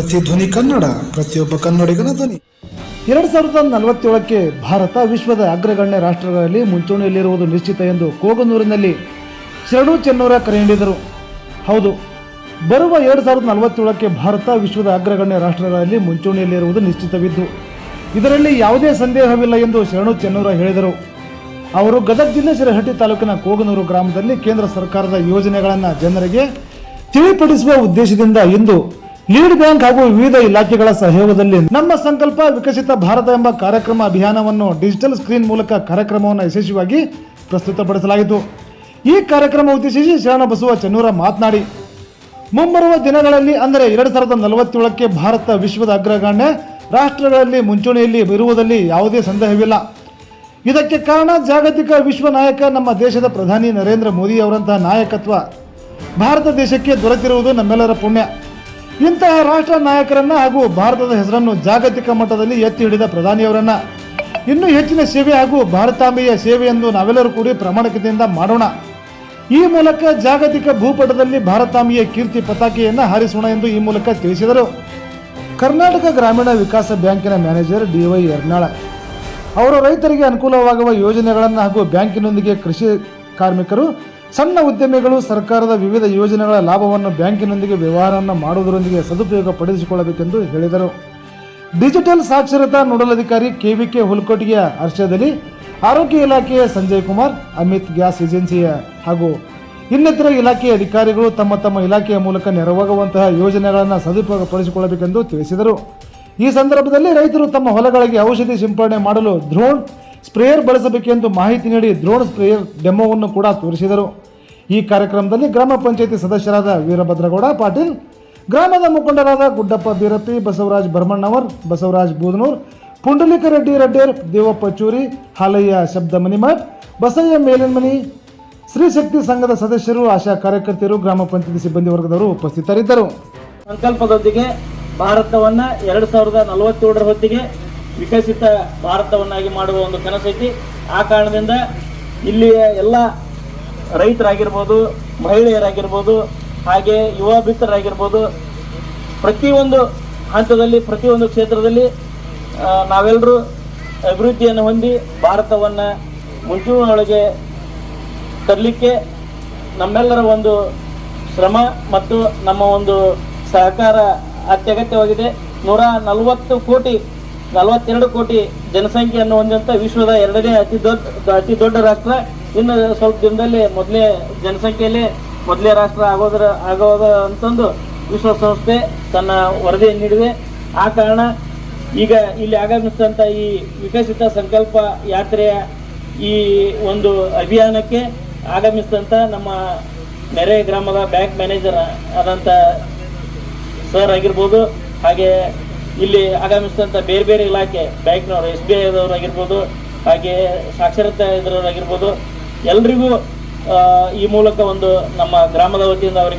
ಪ್ರತಿಧ್ವನಿ ಕನ್ನಡ, ಪ್ರತಿಯೊಬ್ಬ ಕನ್ನಡಿಗನ ಧ್ವನಿ. ಎರಡು ಸಾವಿರದ ನಲವತ್ತೇಳಕ್ಕೆ ಭಾರತ ವಿಶ್ವದ ಅಗ್ರಗಣ್ಯ ರಾಷ್ಟ್ರಗಳಲ್ಲಿ ಮುಂಚೂಣಿಯಲ್ಲಿರುವುದು ನಿಶ್ಚಿತ ಎಂದು ಕೋಗನೂರಿನಲ್ಲಿ ಶರಣು ಚೆನ್ನೂರ ಕರೆ ನೀಡಿದರು. ಹೌದು, ಬರುವ ಎರಡು ಸಾವಿರದ ನಲವತ್ತೇಳಕ್ಕೆ ಭಾರತ ವಿಶ್ವದ ಅಗ್ರಗಣ್ಯ ರಾಷ್ಟ್ರಗಳಲ್ಲಿ ಮುಂಚೂಣಿಯಲ್ಲಿರುವುದು ನಿಶ್ಚಿತವಿದ್ದು, ಇದರಲ್ಲಿ ಯಾವುದೇ ಸಂದೇಹವಿಲ್ಲ ಎಂದು ಶರಣು ಚೆನ್ನೂರ ಹೇಳಿದರು. ಅವರು ಗದಗ ಜಿಲ್ಲೆ ಶಿರಹಟ್ಟಿ ತಾಲೂಕಿನ ಕೋಗನೂರು ಗ್ರಾಮದಲ್ಲಿ ಕೇಂದ್ರ ಸರ್ಕಾರದ ಯೋಜನೆಗಳನ್ನು ಜನರಿಗೆ ತಿಳಿಪಡಿಸುವ ಉದ್ದೇಶದಿಂದ ಇಂದು ಲೀಡ್ ಬ್ಯಾಂಕ್ ಹಾಗೂ ವಿವಿಧ ಇಲಾಖೆಗಳ ಸಹಯೋಗದಲ್ಲಿ ನಮ್ಮ ಸಂಕಲ್ಪ ವಿಕಸಿತ ಭಾರತ ಎಂಬ ಕಾರ್ಯಕ್ರಮ ಅಭಿಯಾನವನ್ನು ಡಿಜಿಟಲ್ ಸ್ಕ್ರೀನ್ ಮೂಲಕ ಕಾರ್ಯಕ್ರಮವನ್ನು ಯಶಸ್ವಿಯಾಗಿ ಪ್ರಸ್ತುತಪಡಿಸಲಾಯಿತು ಈ ಕಾರ್ಯಕ್ರಮ ಉದ್ದೇಶಿಸಿ ಶರಣ ಬಸವ ಚನ್ನೂರ ಮಾತನಾಡಿ, ಮುಂಬರುವ ದಿನಗಳಲ್ಲಿ ಅಂದರೆ ಎರಡು ಸಾವಿರದ ನಲವತ್ತೇಳಕ್ಕೆ ಭಾರತ ವಿಶ್ವದ ಅಗ್ರಗಣ್ಯ ರಾಷ್ಟ್ರಗಳಲ್ಲಿ ಮುಂಚೂಣಿಯಲ್ಲಿ ಇರುವುದರಲ್ಲಿ ಯಾವುದೇ ಸಂದೇಹವಿಲ್ಲ. ಇದಕ್ಕೆ ಕಾರಣ ಜಾಗತಿಕ ವಿಶ್ವ ನಾಯಕ ನಮ್ಮ ದೇಶದ ಪ್ರಧಾನಿ ನರೇಂದ್ರ ಮೋದಿ ಅವರಂತಹ ನಾಯಕತ್ವ. ಭಾರತ ದೇಶಕ್ಕೆ ದೊರೆತಿರುವುದು ನಮ್ಮೆಲ್ಲರ ಪುಣ್ಯ. ಇಂತಹ ರಾಷ್ಟ್ರ ನಾಯಕರನ್ನ ಹಾಗೂ ಭಾರತದ ಹೆಸರನ್ನು ಜಾಗತಿಕ ಮಟ್ಟದಲ್ಲಿ ಎತ್ತಿ ಹಿಡಿದ ಪ್ರಧಾನಿಯವರನ್ನ. ಇನ್ನೂ ಹೆಚ್ಚಿನ ಸೇವೆ ಹಾಗೂ ಭಾರತಾಂಬೆಯ ಸೇವೆಯನ್ನು ನಾವೆಲ್ಲರೂ ಕೂಡಿ ಪ್ರಾಮಾಣಿಕತೆಯಿಂದ ಮಾಡೋಣ. ಈ ಮೂಲಕ ಜಾಗತಿಕ ಭೂಪಟದಲ್ಲಿ ಭಾರತಾಂಬೆಯ ಕೀರ್ತಿ ಪತಾಕೆಯನ್ನು ಹಾರಿಸೋಣ ಎಂದು ಈ ಮೂಲಕ ತಿಳಿಸಿದರು. ಕರ್ನಾಟಕ ಗ್ರಾಮೀಣ ವಿಕಾಸ ಬ್ಯಾಂಕಿನ ಮ್ಯಾನೇಜರ್ ಡಿವೈ ಯರ್ನಾಳ. ಅವರು ರೈತರಿಗೆ ಅನುಕೂಲವಾಗುವ ಯೋಜನೆಗಳನ್ನು ಹಾಗೂ ಬ್ಯಾಂಕಿನೊಂದಿಗೆ ಕೃಷಿ ಕಾರ್ಮಿಕರು ಸಣ್ಣ ಉದ್ಯಮಿಗಳು ಸರ್ಕಾರದ ವಿವಿಧ ಯೋಜನೆಗಳ ಲಾಭವನ್ನು ಬ್ಯಾಂಕಿನೊಂದಿಗೆ ವ್ಯವಹಾರವನ್ನು ಮಾಡುವುದರೊಂದಿಗೆ ಸದುಪಯೋಗ ಪಡಿಸಿಕೊಳ್ಳಬೇಕೆಂದು ಹೇಳಿದರು. ಡಿಜಿಟಲ್ ಸಾಕ್ಷರತಾ ನೋಡಲ್ ಕೆವಿಕೆ ಹುಲ್ಕೋಟಿಗೆಯ ಹರ್ಷದಲ್ಲಿ ಆರೋಗ್ಯ ಇಲಾಖೆಯ ಸಂಜಯ್ ಕುಮಾರ್, ಅಮಿತ್ ಗ್ಯಾಸ್ ಏಜೆನ್ಸಿಯ ಹಾಗೂ ಇನ್ನಿತರ ಇಲಾಖೆಯ ಅಧಿಕಾರಿಗಳು ತಮ್ಮ ತಮ್ಮ ಇಲಾಖೆಯ ಮೂಲಕ ನೆರವಾಗುವಂತಹ ಯೋಜನೆಗಳನ್ನು ಸದುಪಯೋಗಪಡಿಸಿಕೊಳ್ಳಬೇಕೆಂದು ತಿಳಿಸಿದರು. ಈ ಸಂದರ್ಭದಲ್ಲಿ ರೈತರು ತಮ್ಮ ಹೊಲಗಳಿಗೆ ಔಷಧಿ ಸಿಂಪಡಣೆ ಮಾಡಲು ಡ್ರೋನ್ ಸ್ಪ್ರೇಯರ್ ಬಳಸಬೇಕೆಂದು ಮಾಹಿತಿ ನೀಡಿ ಡ್ರೋನ್ ಸ್ಪ್ರೇಯರ್ ಡೆಮೋವನ್ನು ಕೂಡ ತೋರಿಸಿದರು. ಈ ಕಾರ್ಯಕ್ರಮದಲ್ಲಿ ಗ್ರಾಮ ಪಂಚಾಯತಿ ಸದಸ್ಯರಾದ ವೀರಭದ್ರಗೌಡ ಪಾಟೀಲ್, ಗ್ರಾಮದ ಮುಖಂಡರಾದ ಗುಡ್ಡಪ್ಪ ಬೀರಪ್ಪಿ, ಬಸವರಾಜ್ ಭರ್ಮಣ್ಣವರ್ ಬಸವರಾಜ್ ಬೂದನೂರ್, ಪುಂಡಲಿಕ ರೆಡ್ಡಿ ರೆಡ್ಡೇರ್, ದೇವಪ್ಪ ಚೂರಿ, ಹಾಲಯ್ಯ ಶಬ್ದ ಮನಿಮಠ್ ಬಸಯ್ಯ ಮೇಲನ್ಮನಿ ಸ್ತ್ರೀ ಶಕ್ತಿ ಸಂಘದ ಸದಸ್ಯರು, ಆಶಾ ಕಾರ್ಯಕರ್ತೆಯರು, ಗ್ರಾಮ ಪಂಚಾಯತಿ ಸಿಬ್ಬಂದಿ ವರ್ಗದವರು ಉಪಸ್ಥಿತರಿದ್ದರು. ಸಂಕಲ್ಪದೊಂದಿಗೆ ಭಾರತವನ್ನು ಎರಡು ಸಾವಿರದ ನಲವತ್ತೇಳರ ಹೊತ್ತಿಗೆ ವಿಕಸಿತ ಭಾರತವನ್ನಾಗಿ ಮಾಡುವ ಒಂದು ಕನಸೈತಿ ಆ ಕಾರಣದಿಂದ ಇಲ್ಲಿಯ ಎಲ್ಲ ರೈತರಾಗಿರ್ಬೋದು, ಮಹಿಳೆಯರಾಗಿರ್ಬೋದು, ಹಾಗೆ ಯುವ ಭಿತ್ತರಾಗಿರ್ಬೋದು ಪ್ರತಿಯೊಂದು ಹಂತದಲ್ಲಿ, ಪ್ರತಿಯೊಂದು ಕ್ಷೇತ್ರದಲ್ಲಿ ನಾವೆಲ್ಲರೂ ಅಭಿವೃದ್ಧಿಯನ್ನು ಹೊಂದಿ ಭಾರತವನ್ನು ಮುಂಚೂಣಿಯೊಳಗೆ ತರಲಿಕ್ಕೆ ನಮ್ಮೆಲ್ಲರ ಒಂದು ಶ್ರಮ ಮತ್ತು ನಮ್ಮ ಒಂದು ಸಹಕಾರ ಅತ್ಯಗತ್ಯವಾಗಿದೆ. ನೂರ ನಲವತ್ತು ಕೋಟಿ ನಲವತ್ತೆರಡು ಕೋಟಿ ಜನಸಂಖ್ಯೆಯನ್ನು ಹೊಂದಿದಂಥ ವಿಶ್ವದ ಎರಡನೇ ಅತಿ ದೊಡ್ಡ ಅತಿ ದೊಡ್ಡ ರಾಷ್ಟ್ರ. ಇನ್ನು ಸ್ವಲ್ಪ ದಿನದಲ್ಲಿ ಮೊದಲೇ ಜನಸಂಖ್ಯೆಯಲ್ಲಿ ಮೊದಲೇ ರಾಷ್ಟ್ರ ಆಗೋದ್ರ, ಆಗೋದ ಅಂತಂದು ವಿಶ್ವಸಂಸ್ಥೆ ತನ್ನ ವರದಿಯನ್ನು ನೀಡಿದೆ. ಆ ಕಾರಣ ಈಗ ಇಲ್ಲಿ ಆಗಮಿಸಿದಂಥ ಈ ವಿಕಸಿತ ಸಂಕಲ್ಪ ಯಾತ್ರೆಯ ಈ ಒಂದು ಅಭಿಯಾನಕ್ಕೆ ಆಗಮಿಸಿದಂಥ ನಮ್ಮ ನೆರೆ ಗ್ರಾಮದ ಬ್ಯಾಂಕ್ ಮ್ಯಾನೇಜರ್ ಆದಂಥ ಸರ್ ಆಗಿರ್ಬೋದು, ಹಾಗೆ ಇಲ್ಲಿ ಆಗಮಿಸಿದಂಥ ಬೇರೆ ಬೇರೆ ಇಲಾಖೆ, ಬ್ಯಾಂಕ್ನವರು, ಎಸ್ ಬಿ ಐದವರಾಗಿರ್ಬೋದು, ಹಾಗೆ ಸಾಕ್ಷರತಾ ಇದ್ರವರಾಗಿರ್ಬೋದು, ಎಲ್ರಿಗೂ ಈ ಮೂಲಕ ಒಂದು ನಮ್ಮ ಗ್ರಾಮದ ವತಿಯಿಂದ ಅವರಿಗೆ